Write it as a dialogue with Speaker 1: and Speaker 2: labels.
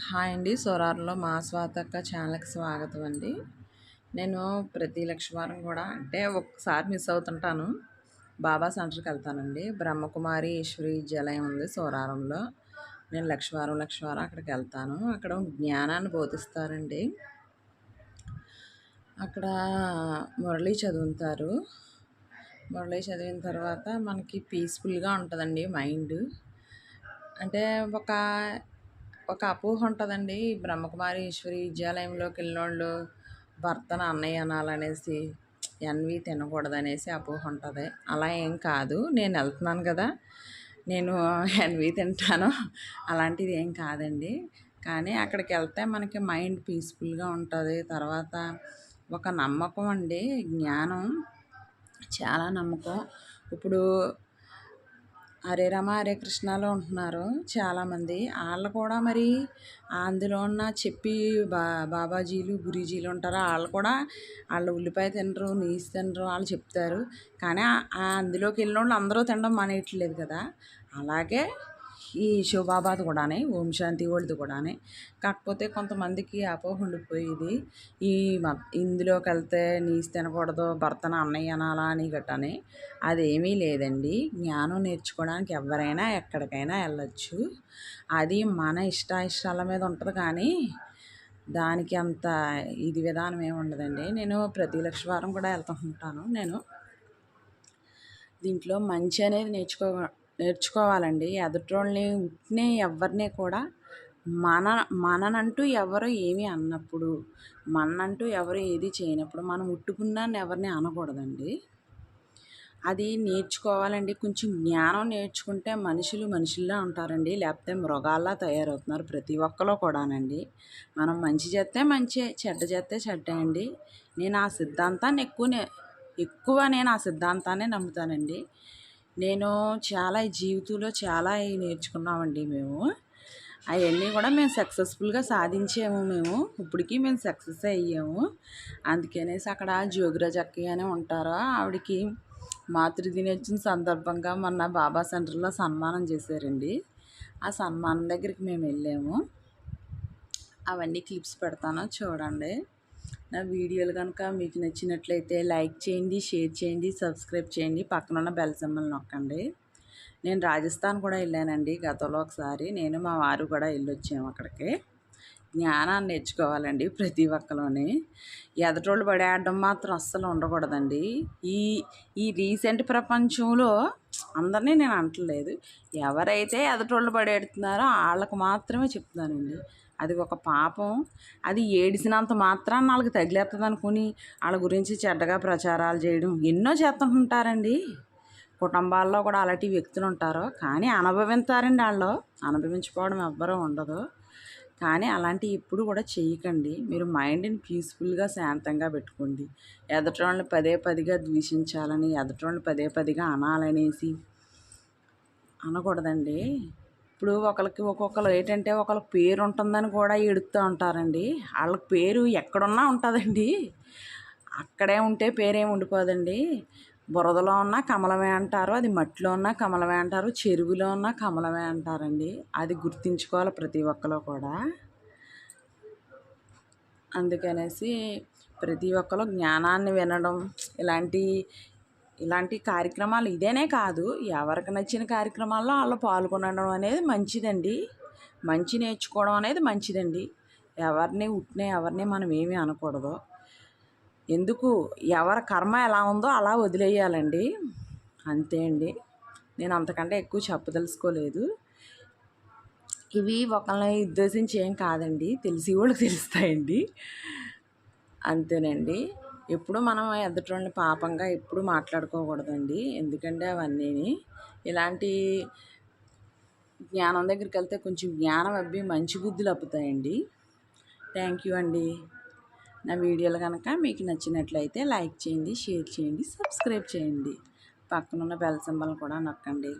Speaker 1: Hi అండి. సోరార్లో మా స్వాతక్క ఛానల్కి స్వాగతం అండి. నేను ప్రతి లక్షవారం కూడా అంటే ఒక్కసారి మిస్ అవుతుంటాను. బాబా సెంటర్కి వెళ్తానండి. బ్రహ్మకుమారి ఈశ్వరి విద్యాలయం ఉంది సోరారంలో. నేను లక్షవారం లక్షవారం అక్కడికి వెళ్తాను. అక్కడ జ్ఞానాన్ని బోధిస్తారండి. అక్కడ మురళి చదువుతారు. మురళి చదివిన తర్వాత మనకి పీస్ఫుల్గా ఉంటుందండి మైండ్. అంటే ఒక ఒక అపోహ ఉంటుందండి. బ్రహ్మకుమారి ఈశ్వరి విద్యాలయంలోకి వెళ్ళినోళ్ళు భర్తను అన్నయ్య అనాలనేసి ఎన్వి తినకూడదనేసి అపోహ ఉంటుంది. అలా ఏం కాదు. నేను వెళ్తున్నాను కదా నేను ఎన్వి తింటాను. అలాంటిది ఏం కాదండి. కానీ అక్కడికి వెళ్తే మనకి మైండ్ పీస్ఫుల్గా ఉంటుంది. తర్వాత ఒక నమ్మకం అండి. జ్ఞానం చాలా నమ్మకం. ఇప్పుడు హరే రమ హరే కృష్ణలో ఉంటున్నారు చాలామంది. వాళ్ళు కూడా మరి అందులో ఉన్న చెప్పి బా బాబాజీలు గురీజీలు ఉంటారు? వాళ్ళు కూడా వాళ్ళు ఉల్లిపాయ తినరు నీసు తినరు వాళ్ళు చెప్తారు. కానీ అందులోకి వెళ్ళిన వాళ్ళు అందరూ తినడం మానేయట్లేదు కదా. అలాగే ఈ శివబాబాది కూడానే ఓం శాంతి వాళ్ళది కూడానే. కాకపోతే కొంతమందికి అపోహ ఉండిపోయేది ఈ ఇందులోకి వెళ్తే నీసి తినకూడదు భర్తను అన్నయ్య అనాలా అని గట్టని అదేమీ లేదండి. జ్ఞానం నేర్చుకోవడానికి ఎవరైనా ఎక్కడికైనా వెళ్ళచ్చు. అది మన ఇష్ట ఇష్టాల మీద ఉంటుంది కానీ దానికి అంత ఇది విధానం ఏమి ఉండదండి. నేను ప్రతి లక్ష వారం కూడా వెళ్తూ ఉంటాను. నేను దీంట్లో మంచి అనేది నేర్చుకో నేర్చుకోవాలండి. ఎదుటోళ్ళని ఉట్నే ఎవరిని కూడా మన మననంటూ ఎవరు ఏమి అన్నప్పుడు మనంటూ ఎవరు ఏది చేయనప్పుడు మనం ఉట్టుకున్నాను ఎవరిని అనకూడదండి. అది నేర్చుకోవాలండి. కొంచెం జ్ఞానం నేర్చుకుంటే మనుషులు మనుషుల్లా ఉంటారండి. లేకపోతే మృగాల్లా తయారవుతున్నారు ప్రతి ఒక్కరు కూడానండి. మనం మంచి చేస్తే మంచి చెడ్డ చేస్తే చెడ్డ అండి. నేను ఆ సిద్ధాంతాన్ని ఎక్కువ ఎక్కువ నేను ఆ సిద్ధాంతాన్ని నమ్ముతానండి. నేను చాలా జీవితంలో చాలా నేర్చుకున్నామండి మేము. అవన్నీ కూడా మేము సక్సెస్ఫుల్గా సాధించాము మేము. ఇప్పటికీ మేము సక్సెస్ అయ్యాము. అందుకనేసి అక్కడ జోగిరాజ్ అక్కయ్య అని ఉంటారు. ఆవిడకి మాతృదినోత్సవం సందర్భంగా మొన్న బాబా సెంటర్లో సన్మానం చేశారండి. ఆ సన్మానం దగ్గరికి మేము వెళ్ళాము. అవన్నీ క్లిప్స్ పెడతాను చూడండి. నా వీడియోలు కనుక మీకు నచ్చినట్లయితే లైక్ చేయండి షేర్ చేయండి సబ్స్క్రైబ్ చేయండి. పక్కన ఉన్న బెల్ సింబల్ నొక్కండి. నేను రాజస్థాన్ కూడా వెళ్ళానండి గతంలో ఒకసారి. నేను మా వారు కూడా వెళ్ళొచ్చాము అక్కడికి. జ్ఞానాన్ని నేర్చుకోవాలండి ప్రతి ఒక్కలోని. ఎదటోళ్ళు పడేయడం మాత్రం అస్సలు ఉండకూడదండి. ఈ ఈ రీసెంట్ ప్రపంచంలో అందరినీ నేను అంటలేదు. ఎవరైతే ఎదటోళ్ళు పడేడుతున్నారో వాళ్ళకు మాత్రమే చెప్తున్నానండి. అది ఒక పాపం. అది ఏడిసినంత మాత్రాన్ని వాళ్ళకి తగిలేస్తుంది అనుకుని వాళ్ళ గురించి చెడ్డగా ప్రచారాలు చేయడం ఎన్నో చేస్తుంటారండి కుటుంబాల్లో కూడా అలాంటి వ్యక్తులు ఉంటారు కానీ అనుభవించారండి వాళ్ళు అనుభవించుకోవడం ఎవ్వరూ ఉండదు. కానీ అలాంటివి ఎప్పుడు కూడా చేయకండి. మీరు మైండ్ని పీస్ఫుల్గా శాంతంగా పెట్టుకోండి. ఎదటోళ్ళని పదే పదిగా ద్వేషించాలని ఎదటోళ్ళని పదే పదిగా అనాలనేసి అనకూడదండి. ఇప్పుడు ఒకరికి ఒక్కొక్కరు ఏంటంటే ఒకళ్ళకి పేరు ఉంటుందని కూడా ఎడుతూ ఉంటారండి. వాళ్ళకి పేరు ఎక్కడున్నా ఉంటుందండి. అక్కడే ఉంటే పేరేమి ఉండిపోదండి. బురదలో ఉన్న కమలమే అంటారు అది మట్టిలో ఉన్న కమలమే అంటారు చెరువులో ఉన్న కమలమే అంటారండి. అది గుర్తించుకోవాలి ప్రతి ఒక్కరు కూడా. అందుకనేసి ప్రతి ఒక్కరు జ్ఞానాన్ని వినడం ఇలాంటి ఇలాంటి కార్యక్రమాలు ఇదేనే కాదు ఎవరికి నచ్చిన కార్యక్రమాల్లో వాళ్ళు పాల్గొనడం అనేది మంచిదండి. మంచి నేర్చుకోవడం అనేది మంచిదండి. ఎవరిని ఉట్టినే ఎవరిని మనం ఏమీ అనకూడదు. ఎందుకు ఎవరి కర్మ ఎలా ఉందో అలా వదిలేయాలండి. అంతే అండి. నేను అంతకంటే ఎక్కువ చెప్పదలుచుకోలేదు. ఇవి ఒకళ్ళని ఉద్దేశించి ఏం కాదండి. తెలిసి కూడా తెలుస్తాయండి. అంతేనండి. ఎప్పుడు మనం ఎదుటి పాపంగా ఎప్పుడు మాట్లాడుకోకూడదండి. ఎందుకంటే అవన్నీ ఇలాంటి జ్ఞానం దగ్గరికి వెళ్తే కొంచెం జ్ఞానం అబ్బి మంచి బుద్ధులు అప్పుతాయండి థ్యాంక్ యూ అండి. నా వీడియోలు కనుక మీకు నచ్చినట్లయితే లైక్ చేయండి షేర్ చేయండి సబ్స్క్రైబ్ చేయండి. పక్కనున్న బెల్ సింబల్ కూడా నొక్కండి.